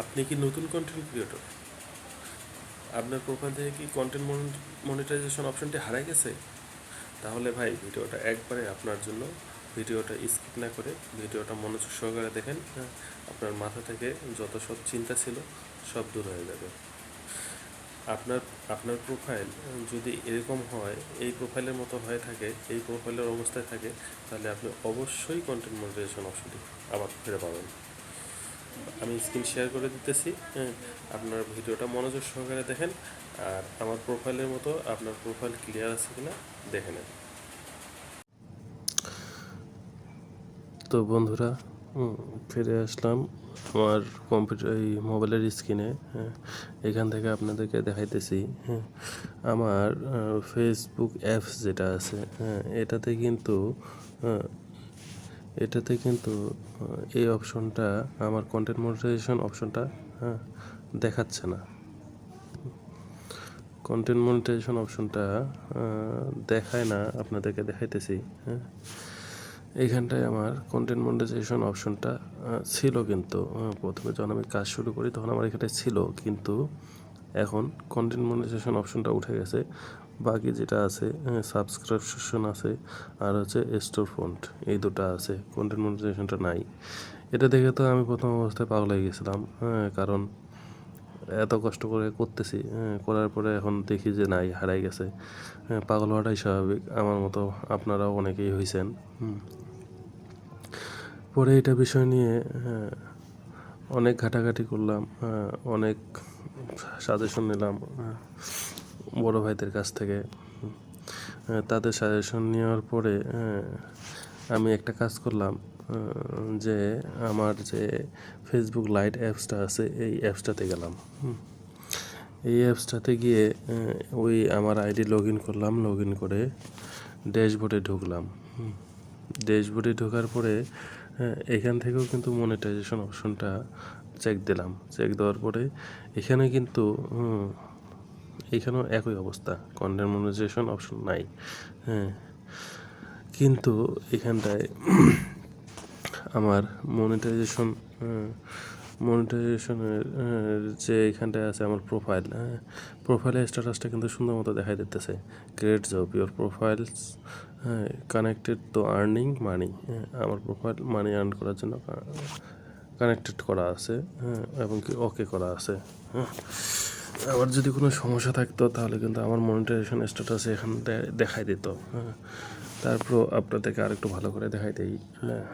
আপনি কি নতুন কন্টেন্ট ক্রিয়েটর আপনার প্রোফাইল থেকে কি কন্টেন্ট মনিটাইজেশন অপশনটি হারাই গেছে? তাহলে ভাই ভিডিওটা একবারে আপনার জন্য ভিডিওটা স্কিপ না করে ভিডিওটা মনোযোগ সহকারে দেখেন হ্যাঁ, আপনার মাথা থেকে যত সব চিন্তা ছিল সব দূর হয়ে যাবে। আপনার আপনার প্রোফাইল যদি এরকম হয় এই প্রোফাইলের মতো হয়ে থাকে এই প্রোফাইলের অবস্থায় থাকে তাহলে আপনি অবশ্যই কন্টেন্ট মনিটাইজেশন অপশনটি আবার ফিরে পাবেন। আমি স্ক্রিন শেয়ার করে দিতেছি হ্যাঁ, আপনার ভিডিওটা মনোযোগ সহকারে দেখেন আর আমার প্রোফাইলের মতো আপনার প্রোফাইল ক্লিয়ার আছে কিনা দেখে নেন। তো বন্ধুরা ফিরে আসলাম আমার কম্পিউটার এই মোবাইলের স্ক্রিনে হ্যাঁ এখান থেকে আপনাদেরকে দেখাইতেছি হ্যাঁ আমার ফেসবুক অ্যাপস যেটা আছে হ্যাঁ এটাতে কিন্তু হ্যাঁ, এটাতে কিন্তু এই অপশনটা আমার কন্টেন্ট মনিটাইজেশন অপশনটা হ্যাঁ দেখাচ্ছে না। কন্টেন্ট মনিটাইজেশন অপশনটা দেখায় না, আপনাদেরকে দেখাইতেছি হ্যাঁ। এইখানটায় আমার কন্টেন্ট মনিটাইজেশন অপশনটা ছিল কিন্তু প্রথমে যখন আমি কাজ শুরু করি তখন আমার এখানে ছিল, কিন্তু এখন কন্টেন্ট মনিটাইজেশন অপশনটা উঠে গেছে। বাকি যেটা আছে সাবস্ক্রিপশন আছে, আর হচ্ছে স্টোর ফন্ট এই দুটো আছে কন্টেন্ট মনিটাইজেশনটা নাই। এটা দেখে তো আমি প্রথম অবস্থায় পাগল হয়ে গেছিলাম কারণ এত কষ্ট করে করতেছি করার পরে এখন দেখি যে নাই, হারাই গেছে। পাগল হওয়াটাই স্বাভাবিক, আমার মতো আপনারাও অনেকেই হয়েছেন পরে এটা বিষয় নিয়ে অনেক ঘাটাঘাটি করলাম অনেক সাজেশন নিলাম বড় ভাইদের কাছ থেকে তাদের সাজেশন নেওয়ার পরে আমি একটা কাজ করলাম যে আমার যে ফেসবুক লাইট অ্যাপসটা আছে, এই অ্যাপসটাতে গেলাম। এই অ্যাপসটাতে গিয়ে ওই আমার আইডি লগ ইন করলাম লগ ইন করে ড্যাশবোর্ডে ঢুকলাম। ড্যাশবোর্ডে ঢোকার পরে এখান থেকেও কিন্তু মনিটাইজেশন অপশনটা চেক দিলাম চেক দেওয়ার পরে এখানে কিন্তু এখানেও একই অবস্থা কন্টেন্ট মনিটাইজেশন অপশন নাই হ্যাঁ। কিন্তু এখানটায় আমার মনিটাইজেশন মনিটাইজেশনের যে এখানটায় আছে আমার প্রোফাইল প্রোফাইলের স্ট্যাটাসটা কিন্তু সুন্দর মতো দেখাই দিতেছে। গ্রেট জব ইউর প্রোফাইলস হ্যাঁ কানেক্টেড টু আর্নিং মানি আমার প্রোফাইল মানি আর্ন করার জন্য কানেক্টেড করা আছে হ্যাঁ এবং কি ওকে করা আছে হ্যাঁ। আবার যদি কোনো সমস্যা থাকতো, তাহলে কিন্তু আমার মনিটাইজেশন স্ট্যাটাস এখানে দেখাই দিত হ্যাঁ। তারপর আপনাদেরকে আরেকটু ভালো করে দেখাই দিই হ্যাঁ।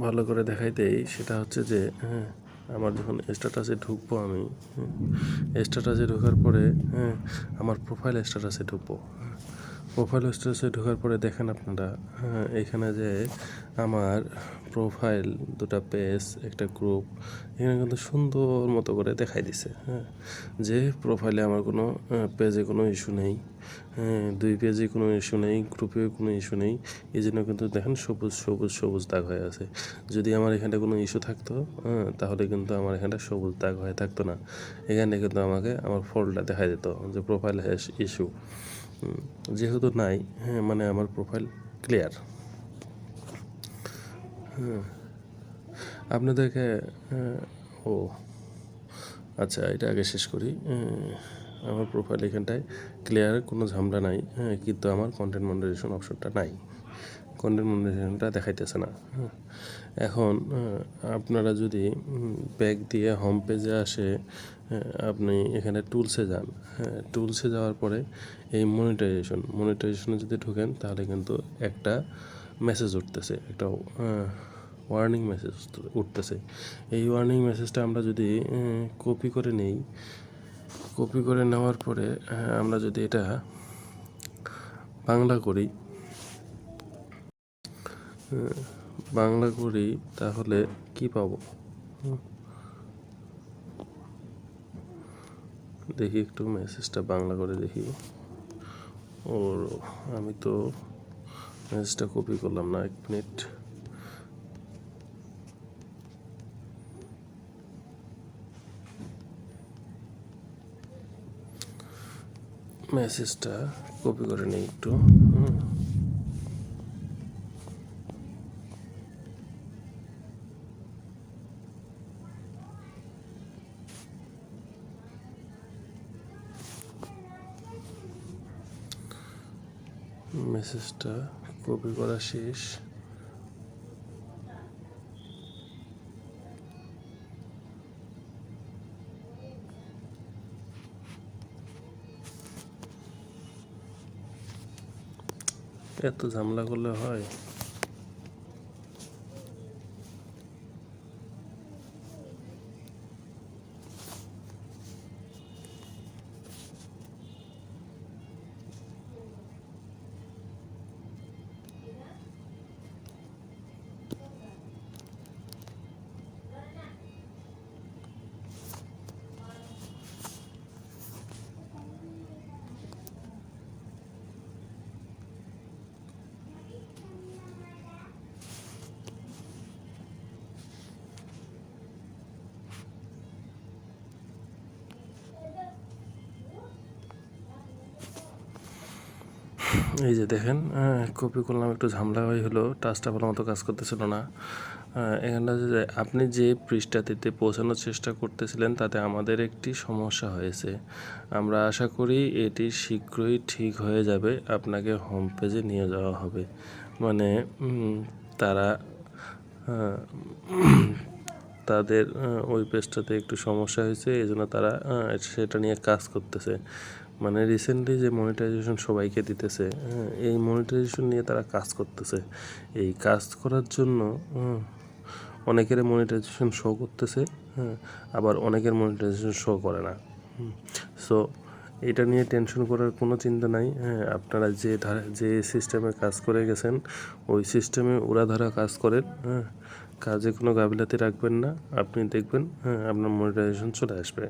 ভালো করে দেখাই দেই, সেটা হচ্ছে যে হ্যাঁ আমার যখন স্ট্যাটাসে ঢুকবো আমি স্ট্যাটাসে ঢোকার পরে হ্যাঁ আমার প্রোফাইল স্ট্যাটাসে ঢুকবো প্রোফাইল স্ট্যাটাসে ঢোকার পরে দেখেন আপনারা এখানে যে আমার প্রোফাইল দুটা পেজ একটা গ্রুপ এখানে কিন্তু সুন্দর মতো করে দেখাই দিছে হ্যাঁ। যে প্রোফাইলে আমার কোনো পেজে কোনো ইস্যু নেই হ্যাঁ দুই পেজে কোনো ইস্যু নেই গ্রুপে কোনো ইস্যু নেই, এই জন্য কিন্তু দেখেন সবুজ সবুজ সবুজ দাগ হয়ে আছে। যদি আমার এখানে কোনো ইস্যু থাকতো হ্যাঁ তাহলে কিন্তু আমার এখানটা সবুজ দাগ হয়ে থাকতো না। এখানে কিন্তু আমাকে আমার ফল্টটা দেখা যেত যে প্রোফাইল হ্যাশ ইস্যু যেহেতু নাই হ্যাঁ মানে আমার প্রোফাইল ক্লিয়ার হ্যাঁ আপনাদেরকে হ্যাঁ, ও আচ্ছা এটা আগে শেষ করি। আমার প্রোফাইল এখানটায় ক্লিয়ার কোনো ঝামেলা নাই। হ্যাঁ কিন্তু আমার কন্টেন্ট মনিটাইজেশন অপশনটা নাই। কন্টেন্ট মনিটাইজেশনটা দেখাইতেছে না। হ্যাঁ এখন হ্যাঁ, আপনারা যদি ব্যাগ দিয়ে হোম পেজে আসে হ্যাঁ, আপনি এখানে টুলসে যান। হ্যাঁ টুলসে যাওয়ার পরে এই মনিটাইজেশন মনিটাইজেশনে যদি ঢোকেন তাহলে কিন্তু একটা মেসেজ উঠতেছে একটা ওয়ার্নিং মেসেজ উঠতেছে। এই ওয়ার্নিং মেসেজটা আমরা যদি কপি করে নেই কপি করে নেওয়ার পরে আমরা যদি এটা বাংলা করি বাংলা করি, তাহলে কি পাবো? দেখি একটু মেসেজটা বাংলা করে দেখি। ওর, আমি তো মেসেজটা কপি করলাম না, এক মিনিট মেসেজটা কপি করে নিই একটু, হুম। মেসেজটা কপি করা শেষ। এত ঝামেলা করলে হয়? এই যে দেখেন কপি করলাম, একটু ঝামেলা হয়ে হলো, টাচটা ভালো মতো কাজ করতেছিল না। এখানটা যে আপনি যে পৃষ্ঠাটিতে পৌঁছানোর চেষ্টা করতেছিলেন, তাতে আমাদের একটি সমস্যা হয়েছে। আমরা আশা করি এটি শীঘ্রই ঠিক হয়ে যাবে, আপনাকে হোম পেজে নিয়ে যাওয়া হবে। মানে তারা তাদের ওই পেজটাতে একটু সমস্যা হয়েছে, এই জন্য তারা সেটা নিয়ে কাজ করতেছে। মানে রিসেন্টলি যে মনিটাইজেশন সবাইকে দিতেছে হ্যাঁ, এই মনিটাইজেশন নিয়ে তারা কাজ করতেছে। এই কাজ করার জন্য অনেকের মনিটাইজেশন শো করতেছে হ্যাঁ আবার অনেকের মনিটাইজেশন শো করে না। সো এটা নিয়ে টেনশন করার কোনো চিন্তা নাই হ্যাঁ আপনারা যে ধারা যে সিস্টেমে কাজ করে গেছেন ওই সিস্টেমে ওরা ধারা কাজ করেন হ্যাঁ কাজে কোনো গাফিলাতি রাখবেন না আপনি দেখবেন হ্যাঁ আপনার মনিটাইজেশন চলে আসবে।